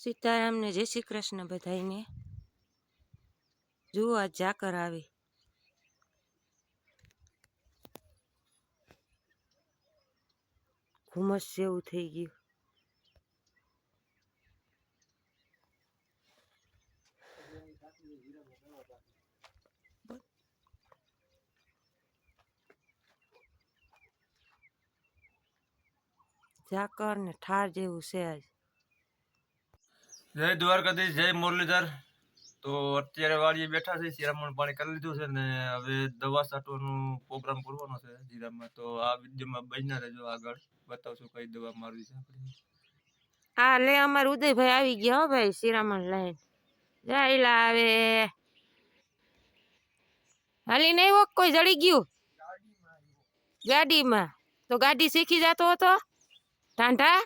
સીતારામને જય શ્રી કૃષ્ણ બધાઈને જુઓ આ ઝાકર આવી. ઘુમસ જેવું થઈ ગયું. ઝાકર ને ઠાર જેવું છે આજ. જય દ્વારકાધીશ, જય મુરલીધર. તો અત્યારે વાડીએ બેઠા છે, શિરામણ પાણી કરી લીધું છે ને હવે દવા છાંટવાનો પ્રોગ્રામ કરવાનો છે જીરામાં. તો આ વિડીયોમાં બન્યા રહેજો આગળ. બતાવશું કઈ દવા મારવી છે આપણે. હા, લે, અમાર ઉદયભાઈ આવી ગયા હો ભાઈ શિરામણ લઈને. જાયલા આવે. હાલી નહીં હોક કોઈ જડી ગયું? ગાડીમાં. તો ગાડી શીખી જતો હતો? ટાંઢા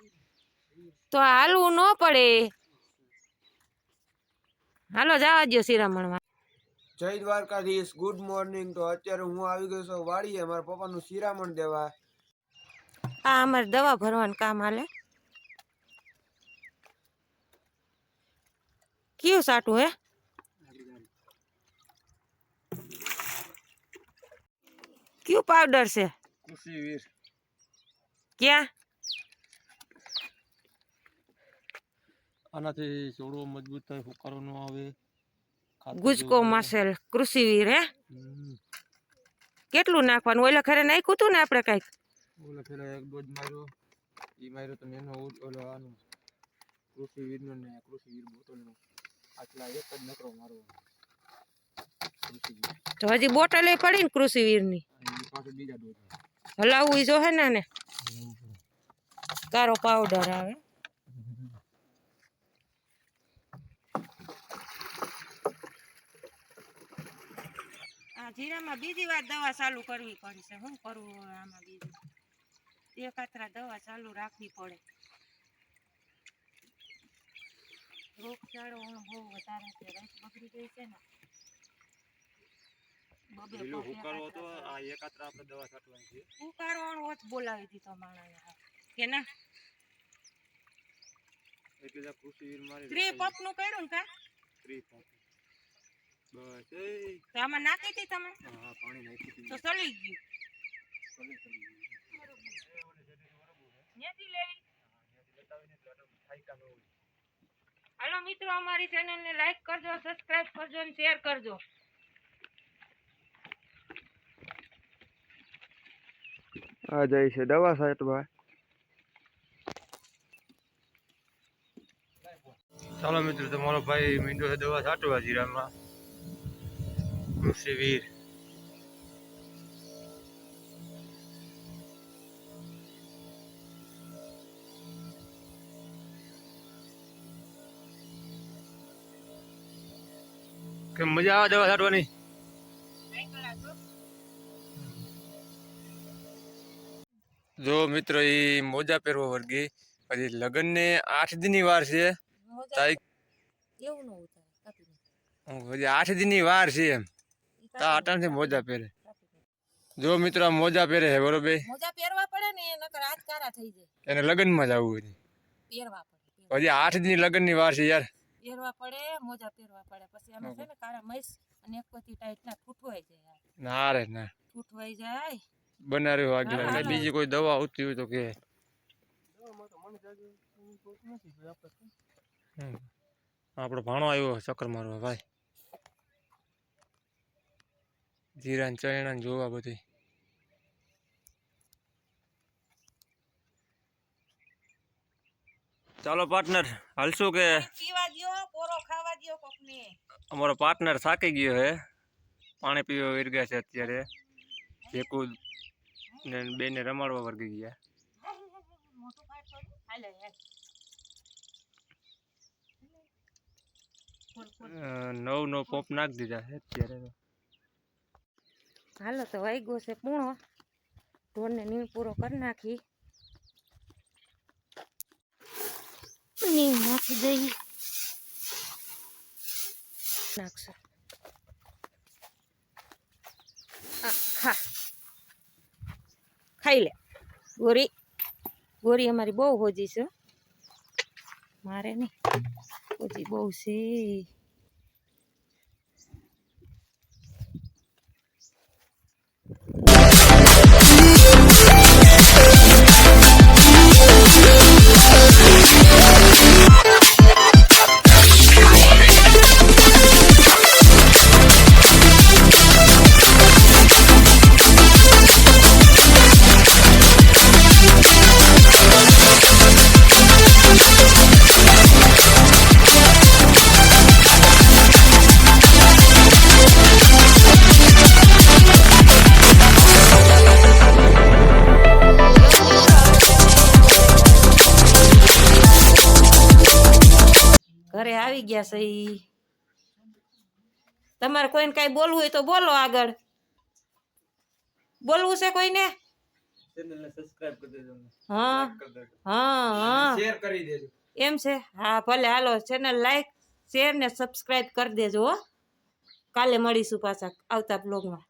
તો હાલવું ન પડે. હાલો જવા દો શિરામણમાં. જય દ્વારકાધીશ ગુડ મોર્નિંગ તો અત્યારે હું આવી ગયો છું વાડીએ મારા પપ્પાનું શિરામણ દેવા. આ અમારે દવા ભરવાનું કામ હાલે. કયું સાટું હે? કયું પાવડર છે? કૃષિ વીર. ક્યાં? આનાથી છોડવો મજબૂત થાય હુકારો ન આવે ગુજકો માસેલ કૃષિવીર હે? કેટલું નાખવાનું? ઓલા ખરે નાખ્યું હતું ને આપણે કંઈક? ઓલા ખરે એક ડોઝ માર્યો. ઈ માર્યો તો એનો ઓલો આનો કૃષિ વીરનો ને કૃષિવીર બોટલનો. આટલા એક જ નકરો મારો. તો હજી બોટલ પડી ને કૃષિવીરની. પાછો બીજા ડોઝ હલાવવું ઈ જોહે ને ને કારો પાવડર આવે. આ જીરામાં બીજી વાર દવા ચાલુ કરવી પડશે શું કરવું આમાં બીજું? એક આતરા દવા ચાલુ રાખવી પડે. રોગચાળો હું બહુ વધારે છે રાત બગડી ગઈ છે ને. બબે લીલો પગ હુકારો હતો આ એક આત્રા આપણે દવા છાંટવાની છે. ઉકાળવાનો હોત બોલાવી દીધો માણસને કે ના. એટલે કૃષિ વીર મારી પપનું કર્યું ને કા? તો આમાં નાખી હતી તમે? હા પાણી નાખી તો. સળી ચલી ગયું હાલો મિત્રો અમારી ચેનલને લાઈક કરજો સબસ્ક્રાઇબ કરજો અને શેર કરજો. આ જાય છે દવા છાંટવા ચાલો મિત્રો તમારો ભાઈ મીંડો છે દવા છાંટવા જીરામાં. કૃષિ કે મજા આવે દવા છાંટવાની? જો મિત્રો એ મોજા પહેરવો વર્ગી. પછી લગ્ન ને આઠ દિનની વાર છે. તારીખ ન હજી આઠ દિનની વાર છે એમ. તા આટાણથી મોજા પહેરે. જો મિત્રો આ મોજા પહેરે છે બરોબર? મોજા પહેરવા પડે ને એ નકર હાથ કારા થઈ જાય. એને લગ્નમાં જવું છે પહેરવા પડે પહેરવા. હજી આઠ દિનની લગ્નની વાર છે યાર. પહેરવા પડે મોજા પહેરવા પડે. પછી અમે છે ને કારા મૈસ અને એક પછી ટાઈટ ના ફૂટવાઈ જાય ના રે ના. ફૂટવાઈ જાય. બનાવ્યો આગળ. લાગે બીજી કોઈ દવા આવતી હોય તો કે. આપણો ભાણો આવ્યો ચક્કર મારવા ભાઈ. જીરા ને ચણા ને જોવા બધી ચાલો પાર્ટનર હાલશું કે પીવા દ્યો પોરો ખાવા દ્યો કોકને અમારો પાર્ટનર થાકી ગયો હે. પાણી પીવા વર્ગ્યા છે અત્યારે. ભેકુ ને બેને રમાડવા વર્ગી ગયા. મોટું પાટ તો હાલે હાલ. ખોલ, ખોલ. અ, નવ નવ પંપ નાખી દીધા છે અત્યારે તો. હાલો તો વાગ્યો છે પૂણો. ઢોરને નીણ પૂરો કરી નાખી. નીણ નાખી દઈ. નાખશો. હા ખા. ખાઈ લે. ગોરી. ગોરી અમારી બહુ હોજી છે. મારે નહીં. હોજી બહુ છે. આવી ગયા છે ઈ. તમારે કોઈને કાંઈ બોલવું હોય તો બોલો આગળ. બોલવું છે કોઈને? હા હા હા. શેર કરી દેજો. એમ છે? હા ભલે હાલો ચેનલ લાઈક શેર ને સબસ્ક્રાઇબ કરી દેજો હો. કાલે મળીશું પાછા આવતા બ્લોગમાં